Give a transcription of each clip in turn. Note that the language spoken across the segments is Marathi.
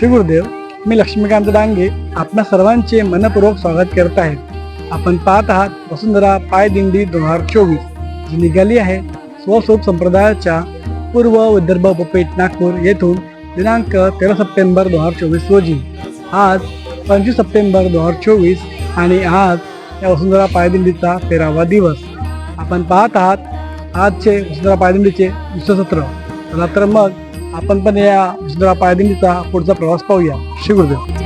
श्री गुरुदेव मी लक्ष्मीकांत डांगे आपणा सर्वांचे मनपूर्वक स्वागत करत आहे. आपण पाहत आहात वसुंधरा पायदिंडी दोन हज़ार चोवीस, जी निघाली आहे स्वस्वरूप संप्रदायाच्या पूर्व विदर्भ उपपेठ नागपूर येथून दिनांक तेरा सप्टेंबर दोन हज़ार चोवीस रोजी. आज पंचवीस सप्टेंबर दोन हज़ार चोवीस आणि आज या वसुंधरा पायदिंडीचा तेरावा दिवस. आपण पाहत आहात आजचे वसुंधरा पायदिंडीचे विश्वसत्र. चला तर मग आपण पण या सुंदर पायदिंडीचा पुढचा प्रवास पाहूया. श्री गुरुदेव.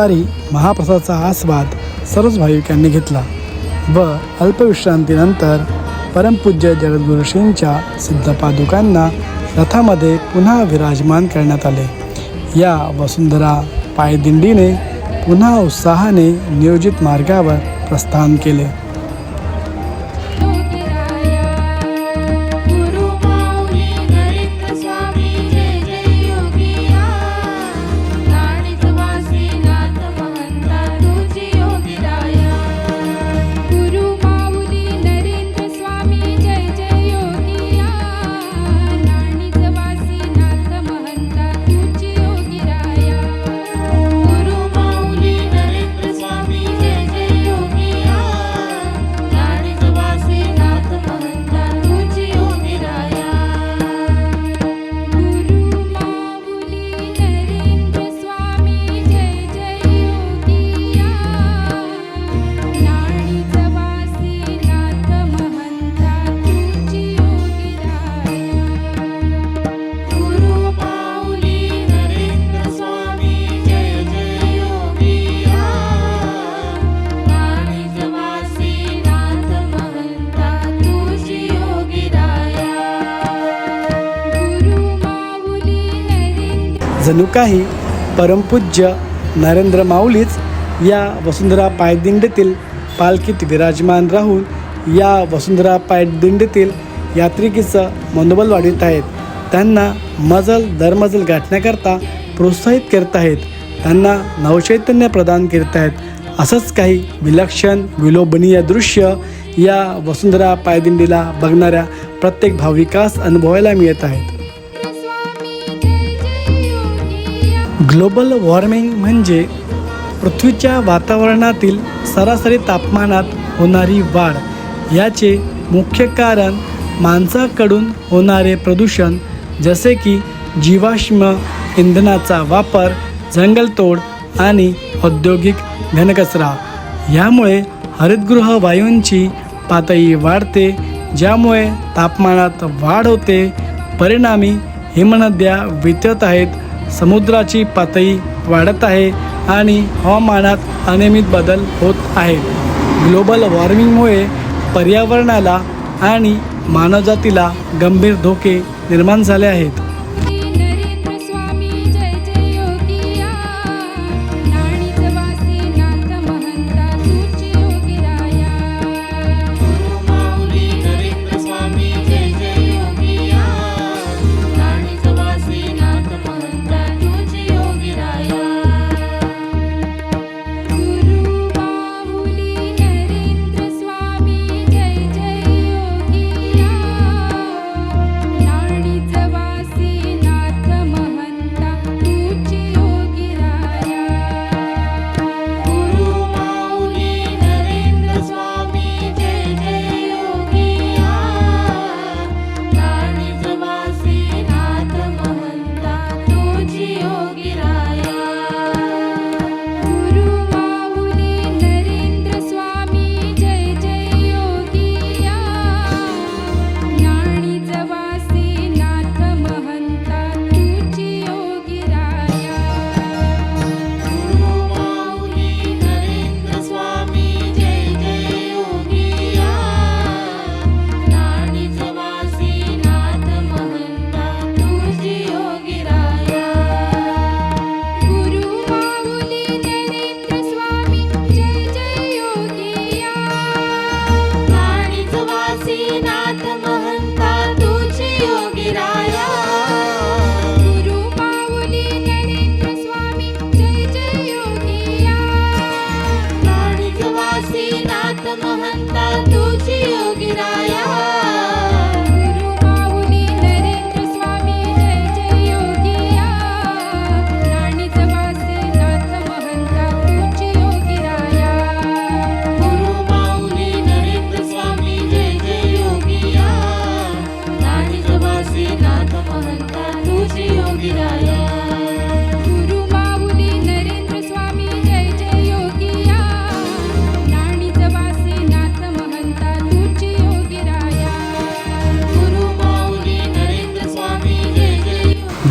दुपारी महाप्रसादाचा आस्वाद सर्वच भाविकांनी घेतला व अल्पविश्रांतीनंतर परमपूज्य जगद्गुरुशींच्या सिद्धपादुकांना रथामध्ये पुन्हा विराजमान करण्यात आले. या वसुंधरा पायदिंडीने पुन्हा उत्साहाने नियोजित मार्गावर प्रस्थान केले. जणू काही परमपूज्य नरेंद्र माऊलीच या वसुंधरा पायदिंडीतील पालखीत विराजमान राहून या वसुंधरा पायदिंडीतील यात्रिकीचं मनोबल वाढवित आहेत. त्यांना मजल दरमजल गाठण्याकरता प्रोत्साहित करत आहेत. त्यांना नवचैतन्य प्रदान करत आहेत. असंच काही विलक्षण विलोभनीय दृश्य या वसुंधरा पायदिंडीला बघणाऱ्या प्रत्येक भाविकास अनुभवायला मिळत आहेत. ग्लोबल वॉर्मिंग म्हणजे पृथ्वीच्या वातावरणातील सरासरी तापमानात होणारी वाढ. याचे मुख्य कारण माणसाकडून होणारे प्रदूषण जसे की जीवाश्म इंधनाचा वापर जंगलतोड आणि औद्योगिक घनकचरा. यामुळे हरितगृह वायूंची पातळी वाढते ज्यामुळे तापमानात वाढ होते. परिणामी हिमनद्या वितत आहेत समुद्राची पातळी वाढत आहे आणि हवामानात अनियमित बदल होत आहेत ग्लोबल वॉर्मिंगमुळे पर्यावरणाला आणि मानवजातीला गंभीर धोके निर्माण झाले आहेत.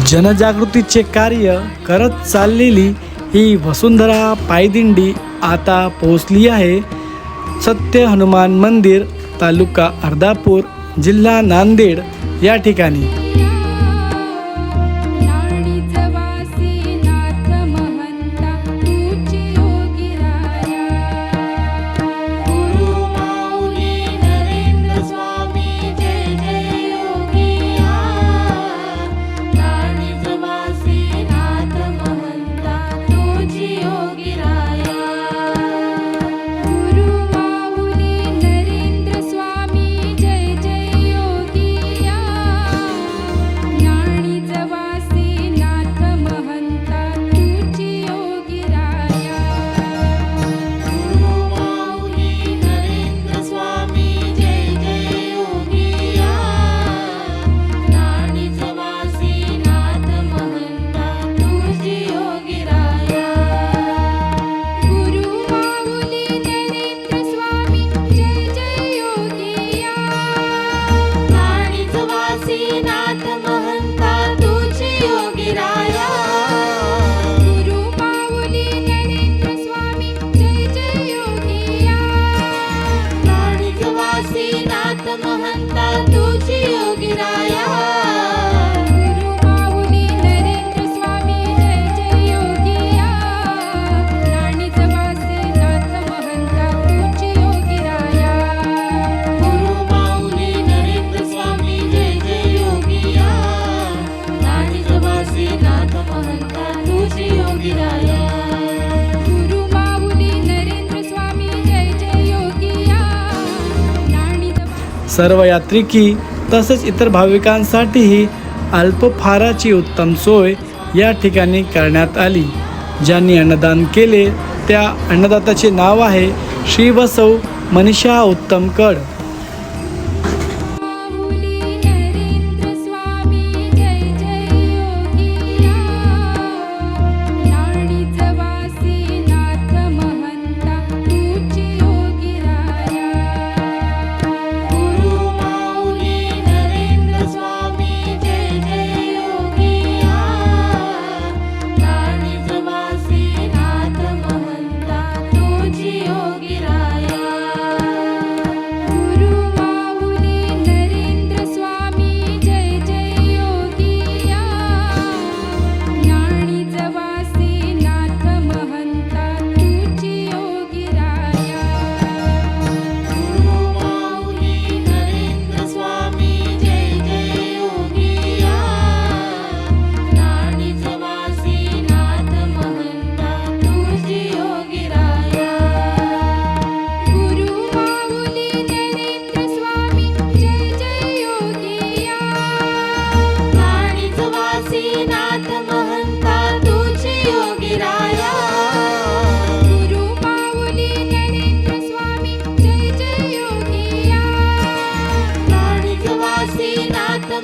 जनजागृतीचे कार्य करत चाललेली ही वसुंधरा पायदिंडी आता पोहोचली आहे. सत्य हनुमान मंदिर तालुका अर्धापूर जिल्हा नांदेड या ठिकाणी. सर्व यात्रिकी तसेच इतर भाविकांसाठीही अल्पफाराची उत्तम सोय या ठिकाणी करण्यात आली. ज्यांनी अन्नदान केले त्या अन्नदाताचे नाव आहे श्रीवसव मनीषा उत्तमकड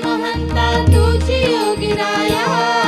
महंता तुझी योगिराया.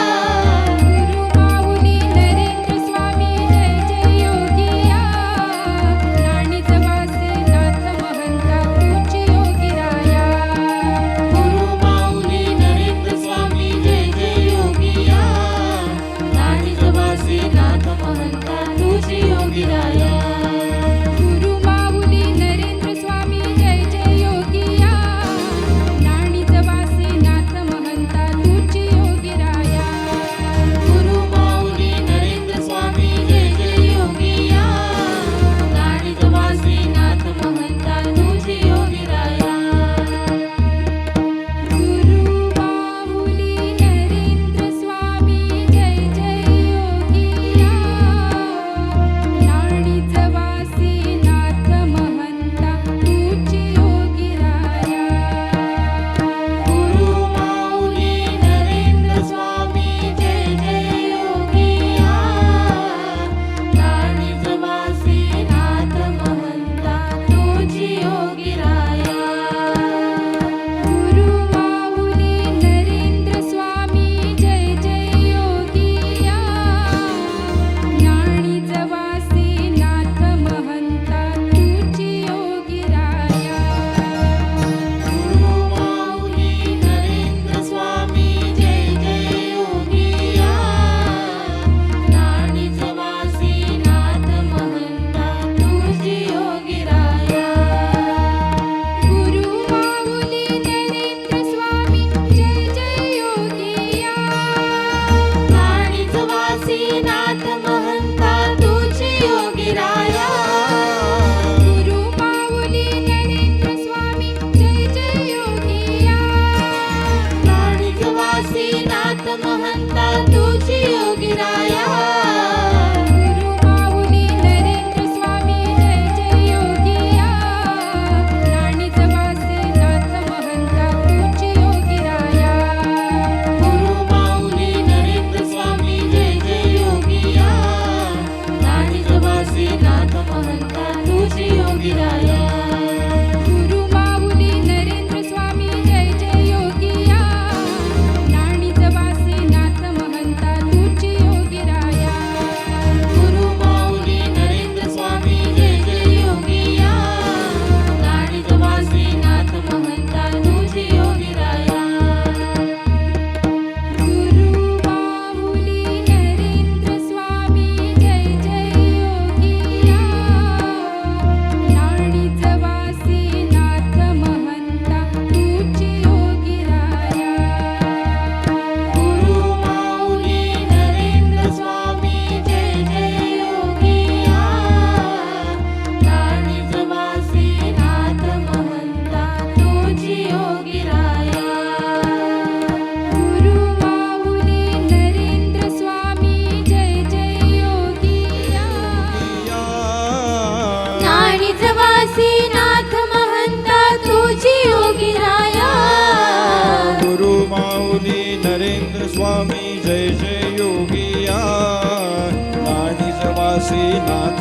떠난 땅이 그 지옥이라야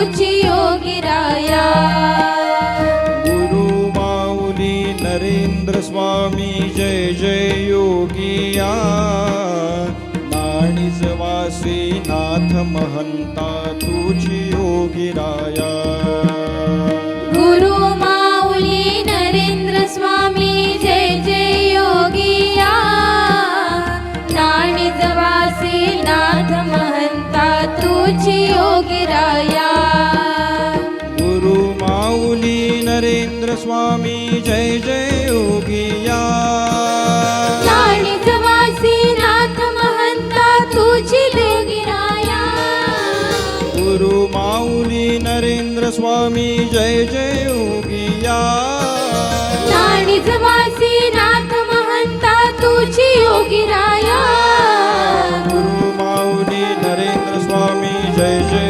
तुझी योगीराया गुरु माऊली नरेंद्र स्वामी जय जय योगिया वासी नाथ महंता तुझी योगिराया गुरु माऊली नरेंद्र स्वामी जय जय योगिया नाणीच वासी नाथ महंता तुझी योगीराया स्वामी जय जय योगिया। नाणीच वासी नाथ महंता तुझी योगीराया गुरु माऊली नरेंद्र स्वामी जय जय योगिया। नाणीच वासी नाथ महंता तुझी योगीराया गुरु माऊली नरेंद्र स्वामी जय जय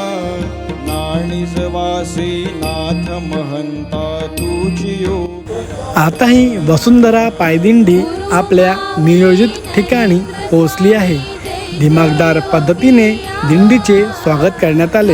नाणीच वासी नाथ महंता तुझी आताही वसुंधरा पायदिंडी आपल्या नियोजित ठिकाणी पोहोचली आहे. दिमागदार पद्धतीने दिंडीचे स्वागत करण्यात आले.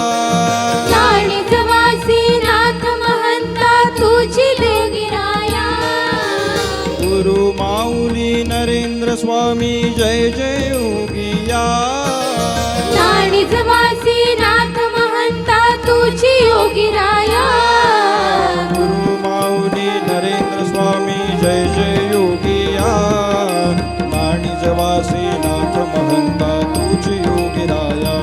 नरेंद्र स्वामी जय जय योगिया नाणिजवासी नाथ महंता तुझी योगी राया। गुरु माऊली नरेंद्र स्वामी जय जय योगिया नाणिजवासी नाथ महंता तुझी योगी राया।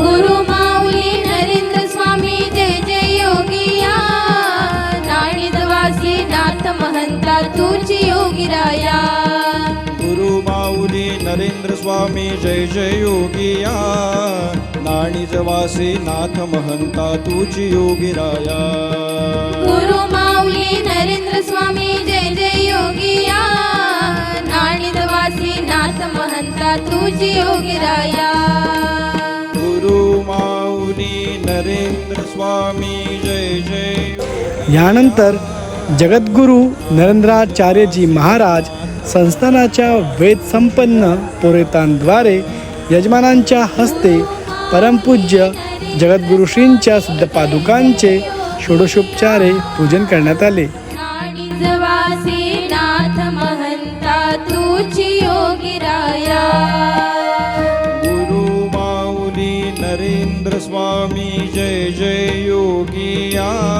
गुरु माऊली नरेंद्र स्वामी जय जय योगिया नाणिजवासी नाथ महंता तुझी योगी राया। नरेंद्र स्वामी जय जय योगिया. नाणिजवासी नाथ महंता तुझी योगी राया. गुरु माऊली नरेंद्र स्वामी जय जय योगिया. नाणिजवासी नाथ महंता तुझी योगी राया. गुरु माऊली नरेंद्र स्वामी जय जय. यानंतर जगद्गुरू नरेंद्राचार्यजी महाराज संस्थानाच्या वेदसंपन्न पुरेतांद्वारे यजमानांच्या हस्ते परमपूज्य जगद्गुरुश्रींच्या सिद्धपादुकांचे षोडशोपचारे पूजन करण्यात आले. गुरु नरेंद्र स्वामी जय जय योगिया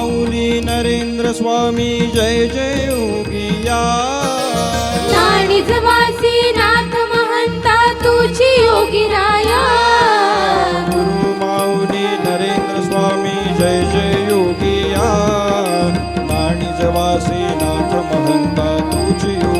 माऊली नरेंद्र स्वामी जय जय योगिया नाणिजवासी नाथ महंता तुझी योगी राया गुरु माऊली नरेंद्र स्वामी जय जय योगिया नाणिजवासी नाथ महंता तुझी योगी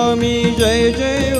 स्वामी जय जय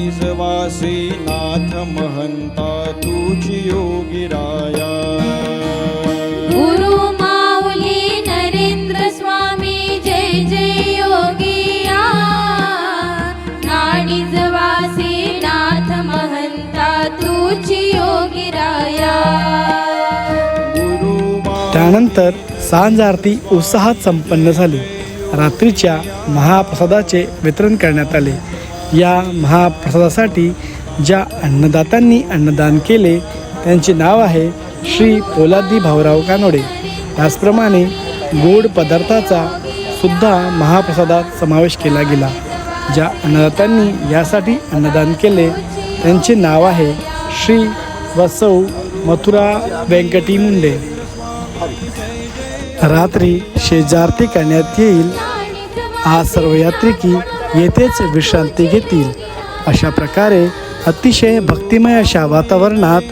नाणीज वासी नाथ महंता तुझी योगी राया। गुरु माऊली नरेंद्र स्वामी जय जय योगिया नाथ महंता तुझी योगी राया। त्यानंतर सांज आरती उत्साहात संपन्न झाली. रात्रीच्या महाप्रसादाचे वितरण करण्यात आले. या महाप्रसादासाठी ज्या अन्नदात्यांनी अन्नदान केले त्यांचे नाव आहे श्री पोलादी भाऊराव कानोडे. त्याचप्रमाणे गोड पदार्थाचा सुद्धा महाप्रसादात समावेश केला गेला. ज्या अन्नदात्यांनी यासाठी अन्नदान केले त्यांचे नाव आहे श्री वसौ मथुरा व्यंकटी मुंडे. रात्री शेजारती करण्यात येईल. आज सर्व यात्रिकी येथेच विश्रांती घेतील. अशा प्रकारे अतिशय भक्तिमय अशा वातावरणात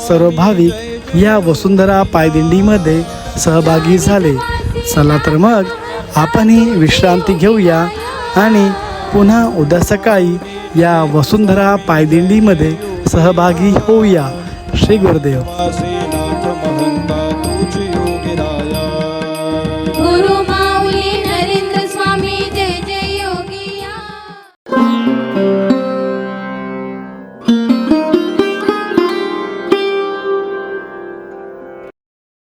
सर्व भाविक या वसुंधरा पायदिंडीमध्ये सहभागी झाले. चला तर मग आपणही विश्रांती घेऊया आणि पुन्हा उद्या सकाळी या वसुंधरा पायदिंडीमध्ये सहभागी होऊया. श्री गुरुदेव.